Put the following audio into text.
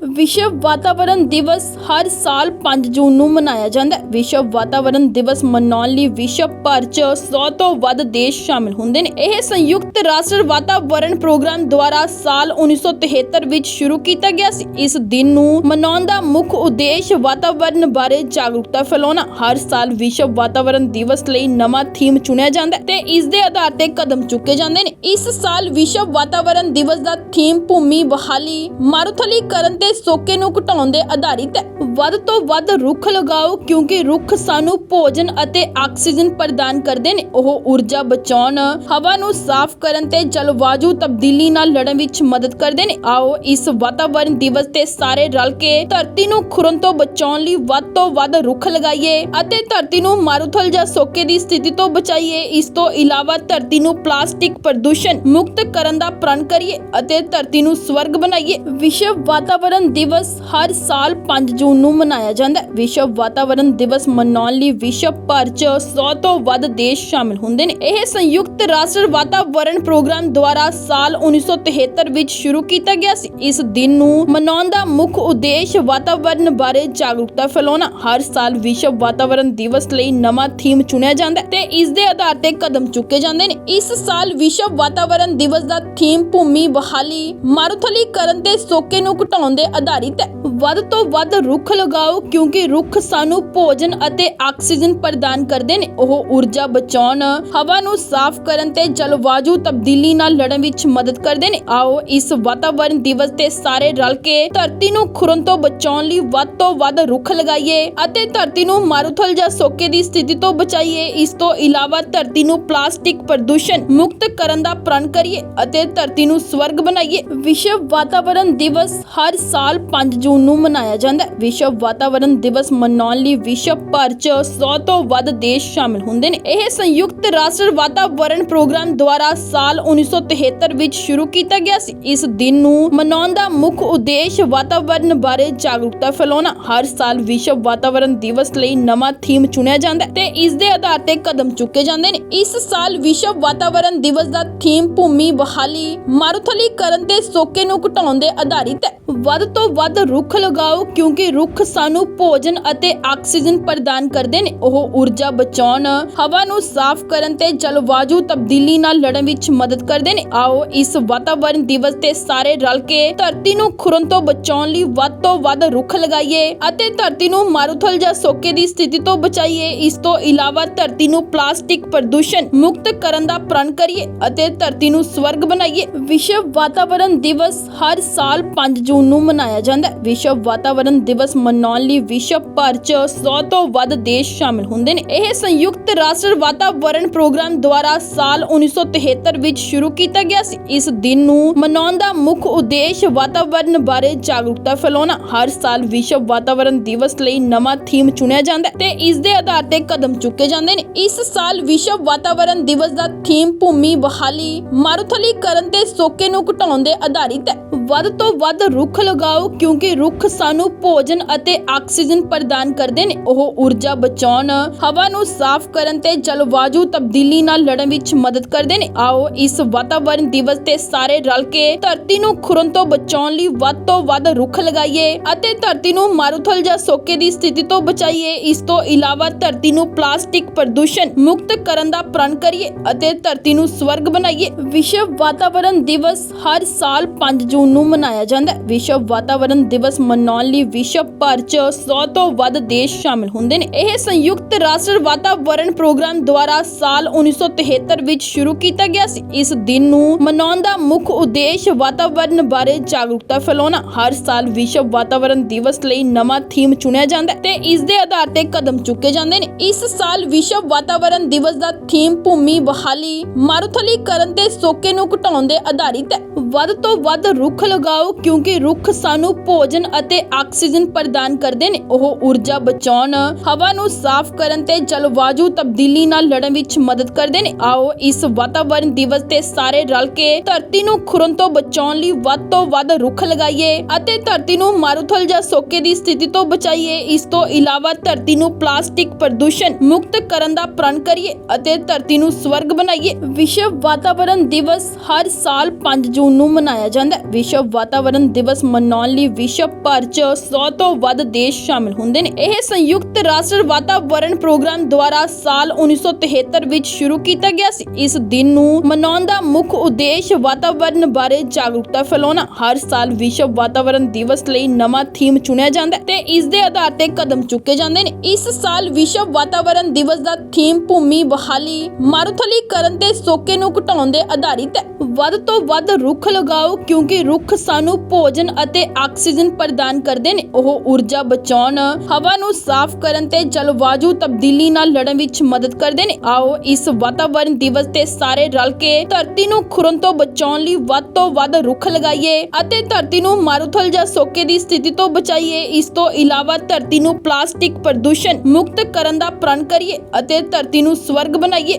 ਵਿਸ਼ਵ ਵਾਤਾਵਰਣ ਦਿਵਸ ਹਰ ਸਾਲ 5 ਜੂਨ ਨੂੰ ਮਨਾਇਆ ਜਾਂਦਾ ਹੈ। ਵਿਸ਼ਵ ਵਾਤਾਵਰਣ ਦਿਵਸ ਮਨਾਉਣ ਲਈ ਵਿਸ਼ਵ ਭਰ 'ਚ 100 ਤੋਂ ਵੱਧ ਦੇਸ਼ ਸ਼ਾਮਿਲ ਹੁੰਦੇ ਨੇ। ਇਹ ਸੰਯੁਕਤ ਰਾਸ਼ਟਰ ਵਾਤਾਵਰਣ ਪ੍ਰੋਗਰਾਮ ਦੁਆਰਾ ਸਾਲ 1973 ਵਿੱਚ ਸ਼ੁਰੂ ਕੀਤਾ ਗਿਆ ਸੀ। ਇਸ ਦਿਨ ਨੂੰ ਮਨਾਉਣ ਦਾ ਮੁੱਖ ਉਦੇਸ਼ ਵਾਤਾਵਰਣ ਬਾਰੇ ਜਾਗਰੂਕਤਾ ਫੈਲਾਉਣਾ। ਹਰ ਸਾਲ ਵਿਸ਼ਵ ਵਾਤਾਵਰਣ ਦਿਵਸ ਲਈ ਨਵਾਂ ਥੀਮ ਚੁਣਿਆ ਜਾਂਦਾ ਹੈ ਤੇ ਇਸ ਦੇ ਆਧਾਰ ਤੇ ਕਦਮ ਚੁੱਕੇ ਜਾਂਦੇ ਨੇ। ਇਸ ਸਾਲ ਵਿਸ਼ਵ ਵਾਤਾਵਰਣ ਦਿਵਸ ਦਾ ਥੀਮ ਭੂਮੀ ਬਹਾਲੀ ਮਾਰੂਥਲੀਕਰਨ ਤੇ ਸੋਕੇ ਨੂੰ ਘਟਾਉਣ ਦੇ ਆਧਾਰਿਤ ਹੈ। ਵੱਧ ਤੋਂ ਵੱਧ ਰੁੱਖ ਲਗਾਓ, ਕਿਉਂਕਿ ਰੁੱਖ ਸਾਨੂੰ ਭੋਜਨ ਅਤੇ ਆਕਸੀਜਨ ਪ੍ਰਦਾਨ ਕਰਦੇ ਨੇ। ਉਹ ਊਰਜਾ ਬਚਾਉਣ, ਹਵਾ ਨੂੰ ਸਾਫ਼ ਕਰਨ ਤੇ ਜਲਵਾਯੂ ਤਬਦੀਲੀ ਨਾਲ ਲੜਨ ਵਿੱਚ ਮਦਦ ਕਰਦੇ ਨੇ। ਆਓ, ਇਸ ਵਾਤਾਵਰਣ ਦਿਵਸ ਤੇ ਸਾਰੇ ਰਲ ਕੇ ਧਰਤੀ ਨੂੰ ਖੁਰਨ ਤੋਂ ਬਚਾਉਣ ਲਈ ਵੱਧ ਤੋਂ ਵੱਧ ਰੁੱਖ ਲਗਾਈਏ ਅਤੇ ਧਰਤੀ ਨੂੰ ਮਾਰੂਥਲ ਜਾਂ ਸੋਕੇ ਦੀ ਸਥਿਤੀ ਤੋਂ ਬਚਾਈਏ। ਇਸ ਤੋਂ ਇਲਾਵਾ ਧਰਤੀ ਨੂੰ ਪਲਾਸਟਿਕ ਪ੍ਰਦੂਸ਼ਣ ਮੁਕਤ ਕਰਨ ਦਾ ਪ੍ਰਣ ਕਰੀਏ ਅਤੇ ਧਰਤੀ ਨੂੰ ਸਵਰਗ ਬਣਾਈਏ। ਵਿਸ਼ਵ ਵਾਤਾਵਰਣ ਦਿਵਸ ਹਰ ਸਾਲ 5 ਜੂਨ ਨੂੰ ਮਨਾਇਆ ਜਾਂਦਾ ਹੈ। ਵਿਸ਼ਵ ਵਾਤਾਵਰਣ ਦਿਵਸ ਮਨਾਉਣ ਲਈ ਵਿਸ਼ਵ ਭਰ 'ਚ 100 ਤੋਂ ਵੱਧ ਦੇਸ਼ ਸ਼ਾਮਿਲ ਹੁੰਦੇ ਨੇ। ਇਹ ਸੰਯੁਕਤ ਰਾਸ਼ਟਰ ਵਾਤਾਵਰਣ ਪ੍ਰੋਗਰਾਮ ਦੁਆਰਾ ਸਾਲ 1973 ਵਿੱਚ ਸ਼ੁਰੂ ਕੀਤਾ ਗਿਆ ਸੀ। ਇਸ ਦਿਨ ਨੂੰ ਮਨਾਉਣ ਦਾ ਮੁੱਖ ਉਦੇਸ਼ ਵਾਤਾਵਰਣ ਬਾਰੇ ਜਾਗਰੂਕਤਾ ਫੈਲਾਉਣਾ। ਹਰ ਸਾਲ ਵਿਸ਼ਵ ਵਾਤਾਵਰਣ ਦਿਵਸ ਲਈ ਨਵਾਂ ਥੀਮ ਚੁਣਿਆ ਜਾਂਦਾ ਹੈ ਤੇ ਇਸ ਦੇ ਆਧਾਰ ਤੇ ਕਦਮ ਚੁੱਕੇ ਜਾਂਦੇ ਨੇ। ਇਸ ਸਾਲ ਵਿਸ਼ਵ ਵਾਤਾਵਰਣ ਦਿਵਸ ਦਾ ਥੀਮ ਭੂਮੀ ਬਹਾਲੀ ਮਾਰੂਥਲੀਕਰਨ ਤੇ ਸੋਕੇ ਨੂੰ ਘਟਾਉਣ ਦੇ ਆਧਾਰਿਤ ਹੈ। ਵੱਧ ਤੋਂ ਵੱਧ ਰੁੱਖ ਲਗਾਓ, ਕਿਉਂਕਿ ਰੁੱਖ ਸਾਨੂੰ ਭੋਜਨ ਅਤੇ ਆਕਸੀਜਨ ਪ੍ਰਦਾਨ ਕਰਦੇ ਨੇ। ਉਹ ਊਰਜਾ ਬਚਾਉਣ, ਹਵਾ ਨੂੰ ਸਾਫ਼ ਕਰਨ ਤੇ ਜਲਵਾਯੂ ਤਬਦੀਲੀ ਨਾਲ ਲੜਨ ਵਿੱਚ ਮਦਦ ਕਰਦੇ ਨੇ। ਆਓ, ਇਸ ਵਾਤਾਵਰਣ ਦਿਵਸ ਤੇ ਸਾਰੇ ਰਲ ਕੇ ਧਰਤੀ ਨੂੰ ਖੁਰਨ ਤੋਂ ਬਚਾਉਣ ਲਈ ਵੱਧ ਤੋਂ ਵੱਧ ਰੁੱਖ ਲਗਾਈਏ ਅਤੇ ਧਰਤੀ ਨੂੰ ਮਾਰੂਥਲ ਜਾਂ ਸੋਕੇ ਦੀ ਸਥਿਤੀ ਤੋਂ ਬਚਾਈਏ। ਇਸ ਤੋਂ ਇਲਾਵਾ ਧਰਤੀ ਨੂੰ ਪਲਾਸਟਿਕ ਪ੍ਰਦੂਸ਼ਣ ਮੁਕਤ ਕਰਨ ਦਾ ਪ੍ਰਣ ਕਰੀਏ ਅਤੇ ਧਰਤੀ ਨੂੰ ਸਵਰਗ ਬਣਾਈਏ। ਵਿਸ਼ਵ ਵਾਤਾਵਰਣ ਦਿਵਸ ਹਰ ਸਾਲ 5 ਜੂਨ ਨੂੰ ਮਨਾਇਆ ਜਾਂਦਾ ਹੈ। ਵਿਸ਼ਵ ਵਾਤਾਵਰਣ ਦਿਵਸ ਮਨਾਉਣ ਲਈ ਵਿਸ਼ਵ ਭਰ 'ਚ 100 ਤੋਂ ਵੱਧ ਦੇਸ਼ ਸ਼ਾਮਿਲ ਹੁੰਦੇ ਨੇ। ਇਹ ਸੰਯੁਕਤ ਰਾਸ਼ਟਰ ਵਾਤਾਵਰਣ ਪ੍ਰੋਗਰਾਮ ਦੁਆਰਾ ਸਾਲ 1973 ਵਿੱਚ ਸ਼ੁਰੂ ਕੀਤਾ ਗਿਆ ਸੀ। ਇਸ ਦਿਨ ਨੂੰ ਮਨਾਉਣ ਦਾ ਮੁੱਖ ਉਦੇਸ਼ ਵਾਤਾਵਰਣ ਬਾਰੇ ਜਾਗਰੂਕਤਾ ਫੈਲਾਉਣਾ। ਹਰ ਸਾਲ ਵਿਸ਼ਵ ਵਾਤਾਵਰਣ ਦਿਵਸ ਲਈ ਨਵਾਂ ਥੀਮ ਚੁਣਿਆ ਜਾਂਦਾ ਹੈ ਤੇ ਇਸ ਦੇ ਆਧਾਰ ਤੇ ਕਦਮ ਚੁੱਕੇ ਜਾਂਦੇ ਨੇ। ਇਸ ਸਾਲ ਵਿਸ਼ਵ ਵਾਤਾਵਰਣ ਦਿਵਸ ਦਾ ਥੀਮ ਭੂਮੀ ਬਹਾਲੀ ਮਾਰੂਥਲੀਕਰਨ ਤੇ ਸੋਕੇ ਨੂੰ ਘਟਾਉਣ ਦੇ ਆਧਾਰਿਤ ਹੈ। ਵੱਧ ਤੋਂ ਵੱਧ ਰੁੱਖ ਲਗਾਓ ਕਿਉਂਕਿ ਰੁੱਖ ਸਾਨੂੰ ਭੋਜਨ ਅਤੇ ਆਕਸੀਜਨ ਪ੍ਰਦਾਨ ਕਰਦੇ ਨੇ। ਉਹ ਊਰਜਾ ਬਚਾਉਣ, ਹਵਾ ਨੂੰ ਸਾਫ਼ ਕਰਨ ਤੇ ਜਲਵਾਯੂ ਤਬਦੀਲੀ ਨਾਲ ਲੜਨ ਵਿੱਚ ਮਦਦ ਕਰਦੇ ਨੇ। ਆਓ, ਇਸ ਵਾਤਾਵਰਣ ਦਿਵਸ ਤੇ ਸਾਰੇ ਰਲ ਕੇ ਧਰਤੀ ਨੂੰ ਖੁਰਨ ਤੋਂ ਬਚਾਉਣ ਲਈ ਵੱਧ ਤੋਂ ਵੱਧ ਰੁੱਖ ਲਗਾਈਏ ਅਤੇ ਧਰਤੀ ਨੂੰ ਮਾਰੂਥਲ ਜਾਂ ਸੋਕੇ ਦੀ ਸਥਿਤੀ ਤੋਂ ਬਚਾਈਏ। ਇਸ ਤੋਂ ਇਲਾਵਾ ਧਰਤੀ ਨੂੰ ਪਲਾਸਟਿਕ ਪ੍ਰਦੂਸ਼ਣ ਮੁਕਤ ਕਰਨ ਦਾ ਪ੍ਰਣ ਕਰੀਏ ਅਤੇ ਧਰਤੀ ਨੂੰ ਸਵਰਗ ਬਣਾਈਏ। ਵਿਸ਼ਵ ਵਾਤਾਵਰਣ ਦਿਵਸ ਹਰ ਸਾਲ 5 ਜੂਨ ਨੂੰ ਮਨਾਇਆ ਜਾਂਦਾ ਹੈ। ਵਿਸ਼ਵ ਵਾਤਾਵਰਣ ਦਿਵਸ ਮਨਾਉਣ ਲਈ ਵਿਸ਼ਵ ਭਰ 'ਚ 100 ਤੋਂ ਵੱਧ ਦੇਸ਼ ਸ਼ਾਮਿਲ ਹੁੰਦੇ ਨੇ। ਇਹ ਸੰਯੁਕਤ ਰਾਸ਼ਟਰ ਵਾਤਾਵਰਣ ਪ੍ਰੋਗਰਾਮ ਦੁਆਰਾ ਸਾਲ 1973 ਵਿੱਚ ਸ਼ੁਰੂ ਕੀਤਾ ਗਿਆ ਸੀ। ਇਸ ਦਿਨ ਨੂੰ ਮਨਾਉਣ ਦਾ ਮੁੱਖ ਉਦੇਸ਼ ਵਾਤਾਵਰਣ ਬਾਰੇ ਜਾਗਰੂਕਤਾ ਫੈਲਾਉਣਾ। ਹਰ ਸਾਲ ਵਿਸ਼ਵ ਵਾਤਾਵਰਣ ਦਿਵਸ ਲਈ ਨਵਾਂ ਥੀਮ ਚੁਣਿਆ ਜਾਂਦਾ ਹੈ ਤੇ ਇਸ ਦੇ ਆਧਾਰ ਤੇ ਕਦਮ ਚੁੱਕੇ ਜਾਂਦੇ ਨੇ। ਇਸ ਸਾਲ ਵਿਸ਼ਵ ਵਾਤਾਵਰਣ ਦਿਵਸ ਦਾ ਥੀਮ ਭੂਮੀ ਬਹਾਲੀ ਮਾਰੂਥਲੀਕਰਨ ਤੇ ਸੋਕੇ ਨੂੰ ਘਟਾਉਣ ਦੇ ਆਧਾਰਿਤ ਹੈ। ਵੱਧ ਤੋਂ ਵੱਧ ਰੁੱਖ ਲਗਾਓ ਕਿਉਂਕਿ ਰੁੱਖ ਸਾਨੂੰ ਭੋਜਨ ਅਤੇ ਆਕਸੀਜਨ ਪ੍ਰਦਾਨ ਕਰਦੇ ਨੇ। ਉਹ ਊਰਜਾ ਬਚਾਉਣ, ਹਵਾ ਨੂੰ ਸਾਫ਼ ਕਰਨ ਤੇ ਜਲਵਾਯੂ ਤਬਦੀਲੀ ਨਾਲ ਲੜਨ ਵਿੱਚ ਮਦਦ ਕਰਦੇ ਨੇ। ਆਓ ਇਸ ਵਾਤਾਵਰਣ ਦਿਵਸ ਤੇ ਸਾਰੇ ਰਲ ਕੇ ਧਰਤੀ ਨੂੰ ਖੁਰਨ ਤੋਂ ਬਚਾਉਣ ਲਈ ਵੱਧ ਤੋਂ ਵੱਧ ਰੁੱਖ ਲਗਾਈਏ ਅਤੇ ਧਰਤੀ ਨੂੰ ਮਾਰੂਥਲ ਜਾਂ ਸੋਕੇ ਦੀ ਸਥਿਤੀ ਤੋਂ ਬਚਾਈਏ। ਇਸ ਤੋਂ ਇਲਾਵਾ ਧਰਤੀ ਨੂੰ ਪਲਾਸਟਿਕ ਪ੍ਰਦੂਸ਼ਣ ਮੁਕਤ ਕਰਨ ਦਾ ਪ੍ਰਣ ਕਰੀਏ ਅਤੇ ਧਰਤੀ ਨੂੰ ਸਵਰਗ ਬਣਾਈਏ। ਵਿਸ਼ਵ ਵਾਤਾਵਰਣ ਦਿਵਸ ਹਰ ਸਾਲ 5 ਜੂਨ ਨੂੰ ਮਨਾਇਆ ਜਾਂਦਾ ਹੈ। ਵਿਸ਼ਵ ਵਾਤਾਵਰਣ ਦਿਵਸ ਮਨਾਉਣ ਲਈ ਵਿਸ਼ਵ ਭਰ 'ਚ 100 ਤੋਂ ਵੱਧ ਦੇਸ਼ ਸ਼ਾਮਿਲ ਹੁੰਦੇ ਨੇ। ਇਹ ਸੰਯੁਕਤ ਰਾਸ਼ਟਰ ਵਾਤਾਵਰਣ ਪ੍ਰੋਗਰਾਮ ਦੁਆਰਾ ਸਾਲ 1973 ਵਿੱਚ ਸ਼ੁਰੂ ਕੀਤਾ ਗਿਆ ਸੀ। ਇਸ ਦਿਨ ਨੂੰ ਮਨਾਉਣ ਦਾ ਮੁੱਖ ਉਦੇਸ਼ ਵਾਤਾਵਰਣ ਬਾਰੇ ਜਾਗਰੂਕਤਾ ਫੈਲਾਉਣਾ। ਹਰ ਸਾਲ ਵਿਸ਼ਵ ਵਾਤਾਵਰਣ ਦਿਵਸ ਲਈ ਨਵਾਂ ਥੀਮ ਚੁਣਿਆ ਜਾਂਦਾ ਹੈ ਤੇ ਇਸ ਦੇ ਆਧਾਰ ਤੇ ਕਦਮ ਚੁੱਕੇ ਜਾਂਦੇ ਨੇ। ਇਸ ਸਾਲ ਵਿਸ਼ਵ ਵਾਤਾਵਰਣ ਦਿਵਸ ਦਾ ਥੀਮ ਭੂਮੀ ਬਹਾਲੀ ਮਾਰੂਥਲੀਕਰਨ ਤੇ ਸੋਕੇ ਨੂੰ ਘਟਾਉਣ ਦੇ ਆਧਾਰਿਤ ਹੈ। ਵੱਧ ਤੋਂ ਵੱਧ ਰੁੱਖ ਲਗਾਓ ਕਿਉਂਕਿ ਰੁੱਖ ਸਾਨੂੰ ਭੋਜਨ ਅਤੇ ਆਕਸੀਜਨ ਪ੍ਰਦਾਨ ਕਰਦੇ ਨੇ। ਉਹ ਊਰਜਾ ਬਚਾਉਣ, ਹਵਾ ਨੂੰ ਸਾਫ਼ ਕਰਨ ਤੇ ਜਲਵਾਯੂ ਤਬਦੀਲੀ ਨਾਲ ਲੜਨ ਵਿੱਚ ਮਦਦ ਕਰਦੇ ਨੇ। ਆਓ ਇਸ ਵਾਤਾਵਰਣ ਦਿਵਸ ਤੇ ਸਾਰੇ ਰਲ ਕੇ ਧਰਤੀ ਨੂੰ ਖੁਰਨ ਤੋਂ ਬਚਾਉਣ ਲਈ ਵੱਧ ਤੋਂ ਵੱਧ ਰੁੱਖ ਲਗਾਈਏ ਅਤੇ ਧਰਤੀ ਨੂੰ ਮਾਰੂਥਲ ਜਾਂ ਸੋਕੇ ਦੀ ਸਥਿਤੀ ਤੋਂ ਬਚਾਈਏ। ਇਸ ਤੋਂ ਇਲਾਵਾ ਧਰਤੀ ਨੂੰ ਪਲਾਸਟਿਕ ਪ੍ਰਦੂਸ਼ਣ ਮੁਕਤ ਕਰਨ ਦਾ ਪ੍ਰਣ ਕਰੀਏ ਅਤੇ ਧਰਤੀ ਨੂੰ ਸਵਰਗ ਬਣਾਈਏ। ਵਿਸ਼ਵ ਵਾਤਾਵਰਣ ਦਿਵਸ ਹਰ ਸਾਲ 5 ਜੂਨ ਨੂੰ ਮਨਾਇਆ ਜਾਂਦਾ ਹੈ। ਵਿਸ਼ਵ ਵਾਤਾਵਰਣ ਦਿਵਸ ਮਨਾ ਮਨਾਉਣ ਲਈ ਵਿਸ਼ਵ ਭਰ 'ਚ 100 ਤੋਂ ਵੱਧ ਦੇਸ਼ ਸ਼ਾਮਿਲ ਹੁੰਦੇ ਨੇ। ਇਹ ਸੰਯੁਕਤ ਰਾਸ਼ਟਰ ਵਾਤਾਵਰਣ ਪ੍ਰੋਗਰਾਮ ਦੁਆਰਾ ਸਾਲ 1973 ਵਿੱਚ ਸ਼ੁਰੂ ਕੀਤਾ ਗਿਆ ਸੀ। ਇਸ ਦਿਨ ਨੂੰ ਮਨਾਉਣ ਦਾ ਮੁੱਖ ਉਦੇਸ਼ ਵਾਤਾਵਰਣ ਬਾਰੇ ਜਾਗਰੂਕਤਾ ਫੈਲਾਉਣਾ। ਹਰ ਸਾਲ ਵਿਸ਼ਵ ਵਾਤਾਵਰਣ ਦਿਵਸ ਲਈ ਨਵਾਂ ਥੀਮ ਚੁਣਿਆ ਜਾਂਦਾ ਹੈ ਤੇ ਇਸ ਦੇ ਆਧਾਰ ਤੇ ਕਦਮ ਚੁੱਕੇ ਜਾਂਦੇ ਨੇ। ਇਸ ਸਾਲ ਵਿਸ਼ਵ ਵਾਤਾਵਰਣ ਦਿਵਸ ਦਾ ਥੀਮ ਭੂਮੀ ਬਹਾਲੀ ਮਾਰੂਥਲੀਕਰਨ ਤੇ ਸੋਕੇ ਨੂੰ ਘਟਾਉਣ ਦੇ ਆਧਾਰਿਤ ਹੈ। ਵੱਧ ਤੋਂ ਵੱਧ ਰੁੱਖ ਲਗਾਓ ਕਿਉਂਕਿ ਰੁੱਖ ਸਾਨੂੰ ਭੋਜਨ ਅਤੇ ਆਕਸੀਜਨ ਪ੍ਰਦਾਨ ਕਰਦੇ ਨੇ। ਉਹ ਊਰਜਾ ਬਚਾਉਣ, ਹਵਾ ਨੂੰ ਸਾਫ਼ ਕਰਨ ਤੇ ਜਲਵਾਯੂ ਤਬਦੀਲੀ ਨਾਲ ਲੜਨ ਵਿੱਚ ਮਦਦ ਕਰਦੇ ਨੇ। ਆਓ, ਇਸ ਵਾਤਾਵਰਣ ਦਿਵਸ ਤੇ ਸਾਰੇ ਰਲ ਕੇ ਧਰਤੀ ਨੂੰ ਖੁਰਨ ਤੋਂ ਬਚਾਉਣ ਲਈ ਵੱਧ ਤੋਂ ਵੱਧ ਰੁੱਖ ਲਗਾਈਏ ਅਤੇ ਧਰਤੀ ਨੂੰ ਮਾਰੂਥਲ ਜਾਂ ਸੋਕੇ ਦੀ ਸਥਿਤੀ ਤੋਂ ਬਚਾਈਏ। ਇਸ ਤੋਂ ਇਲਾਵਾ ਧਰਤੀ ਨੂੰ ਪਲਾਸਟਿਕ ਪ੍ਰਦੂਸ਼ਣ ਮੁਕਤ ਕਰਨ ਦਾ ਪ੍ਰਣ ਕਰੀਏ ਅਤੇ ਧਰਤੀ ਨੂੰ ਸਵਰਗ ਬਣਾਈਏ।